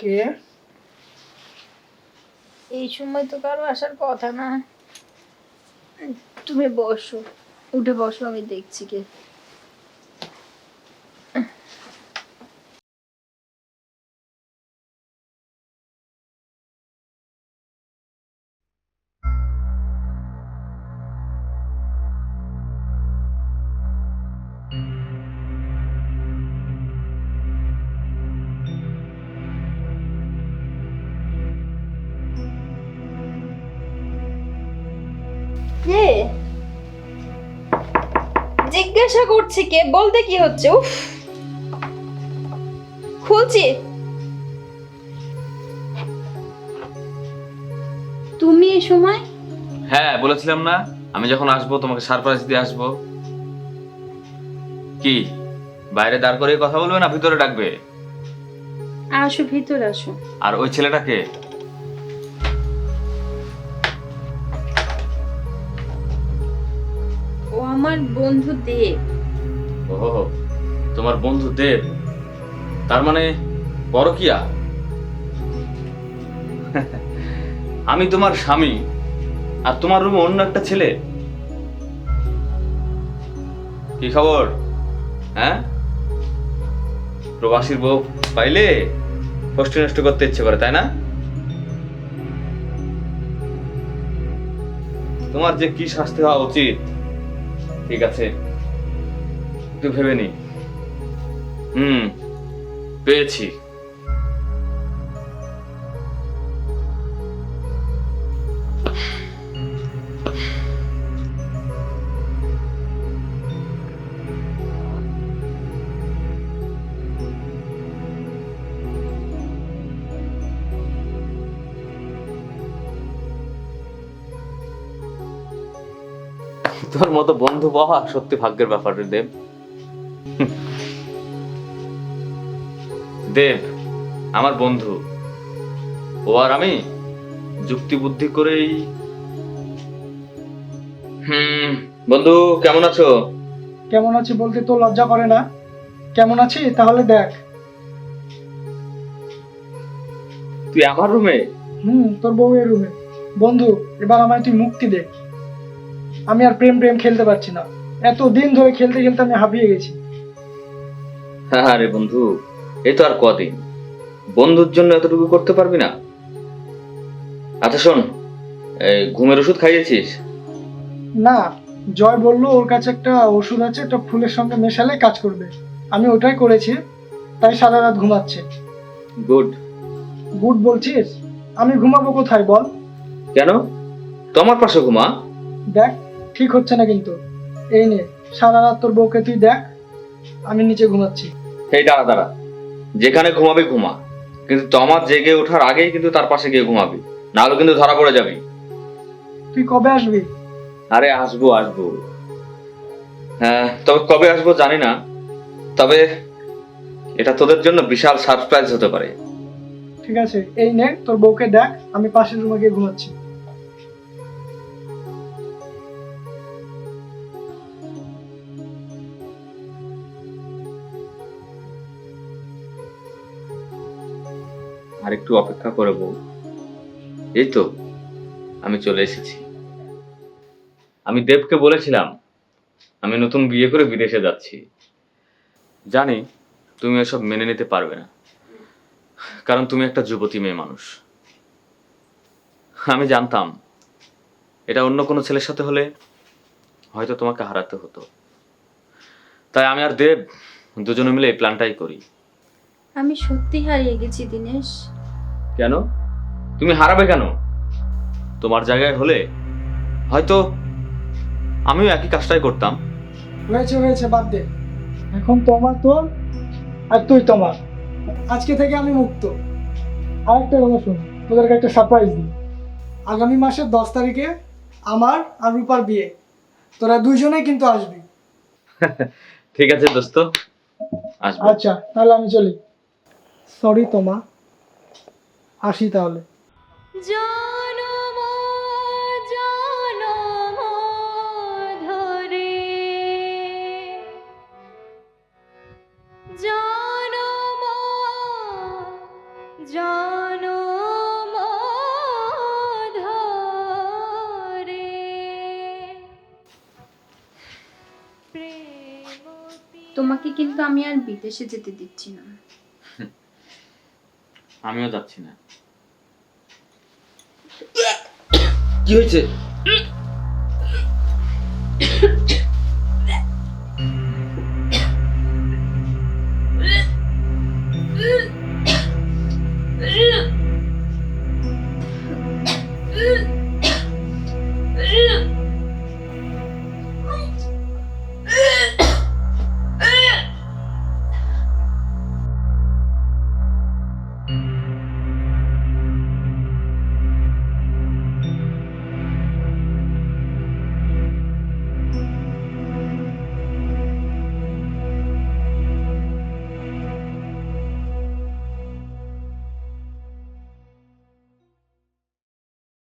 কে? এই সময় তো কারও আসার কথা না। তুমি বসো, উঠে বসো, আমি দেখছি কে। জিজ্ঞাসা করছি কে? বলতে কি হচ্ছে? উফ। খুলছি। তুমি এই সময়? হ্যাঁ বলেছিলাম না। আমি যখন আসব তোমাকে সারপ্রাইজ দিয়ে আসব। কি? বাইরে দাঁড় করে কথা বলবে না ভিতরে ডাকবে? আসো ভিতরে আসো। আর ওই ছেলেটাকে আমার বন্ধু দেব। তোমার বন্ধু দেব? তার মানে পরকিয়া? আমি তোমার স্বামী, আর তোমার রুমে অন্য একটা ছেলে। কি খবর? হ্যাঁ? প্রবাসীর বউ পাইলে কষ্ট নষ্ট করতে ইচ্ছে করে, তাই না? তোমার যে কি শাস্তি হওয়া উচিত ঠিক আছে। একটু ভেবে নি। হুম পেয়েছি। তোর মতো বন্ধু পাওয়া সত্যি ভাগ্যের ব্যাপার রে দেব। দেব আমার বন্ধু। ও আর আমি যুক্তি বুদ্ধি করেই হুম বন্ধু কেমন আছো? কেমন আছি বলতে তো লজ্জা করে না। কেমন আছি? তাহলে দেখ। তুই আমার রুমে? হুম তোর বউয়ের রুমে। বন্ধু এবার আমায় তুই মুক্তি দে। আমি আর প্রেম প্রেম খেলতে পারছি না। এত দিন ধরে খেলতে খেলতে আমি হাঁপিয়ে গেছি। হ্যাঁ রে বন্ধু এই তো আর কদিন। বন্ধুর জন্য এতটুকু করতে পারবি না? আচ্ছা শোন এই ঘুমের ওষুধ খাইয়েছিস? না জয় বলল ওর কাছে একটা ওষুধ আছে একটা ফুলের সঙ্গে মেশালে কাজ করবে। আমি ওটাই করেছি তাই সারা রাত ঘুমাচ্ছে। গুড। গুড বলছিস? আমি ঘুমাবো কোথায় বল? কেন? তোমার পাশে ঘুমা? দেখ ঠিক হচ্ছে না কিন্তু। এই নে সারা রাত তোর বউকে তুই দেখ আমি নিচে ঘুমাচ্ছি। এই দাঁড়া দাঁড়া। যেখানে ঘুমাবি ঘুমা। কিন্তু তোমার জেগে ওঠার আগেই কিন্তু তার পাশে গিয়ে ঘুমাবি। নাহলে কিন্তু ধরা পড়ে যাবি। তুই কবে আসবি? আরে আসব আসব। হ্যাঁ তবে কবে আসব জানি না। তবে এটা তোদের জন্য বিশাল সারপ্রাইজ হতে পারে। ঠিক আছে এই নে তোর বউকে দেখ আমি পাশের রুমে গিয়ে ঘুমাচ্ছি। আর একটু অপেক্ষা করে বউ। এই তো, আমি চলে এসেছি। আমি দেবকে বলেছিলাম, আমি নতুন বিয়ে করে বিদেশে যাচ্ছি। জানি তুমি এসব মেনে নিতে পারবে না, কারণ তুমি একটা যুবতী মেয়ে মানুষ। আমি জানতাম, এটা অন্য কোনো ছেলের সাথে হলে হয়তো তোমাকে হারাতে হতো। তাই আমি আর দেব দুজনে মিলে এই প্ল্যানটাই করি। আমি সত্যি হারিয়ে গেছি, দিনেশ। কেন? তুমি হারাবে কেন? তোমার জায়গায় হলে হয়তো আমিও একই কাজটাই করতাম। হয়েছে হয়েছে বাদ দে। এখন তোমার তোর আর তুই তোমার। আজকে থেকে আমি মুক্ত। আরেকটা কথা শুন তোদেরকে একটা সারপ্রাইজ দিই। আগামী মাসের দশ তারিখে আমার আর রূপার বিয়ে। তোরা দুইজনেই কিন্তু আসবি। ঠিক আছে দোস্ত আচ্ছা তাহলে আমি চলি। সরি তোমা। আসি তাহলে। তোমাকে কিন্তু আমি আর বিদেশে যেতে দিচ্ছি না। আমিও যাচ্ছি না কি হয়েছে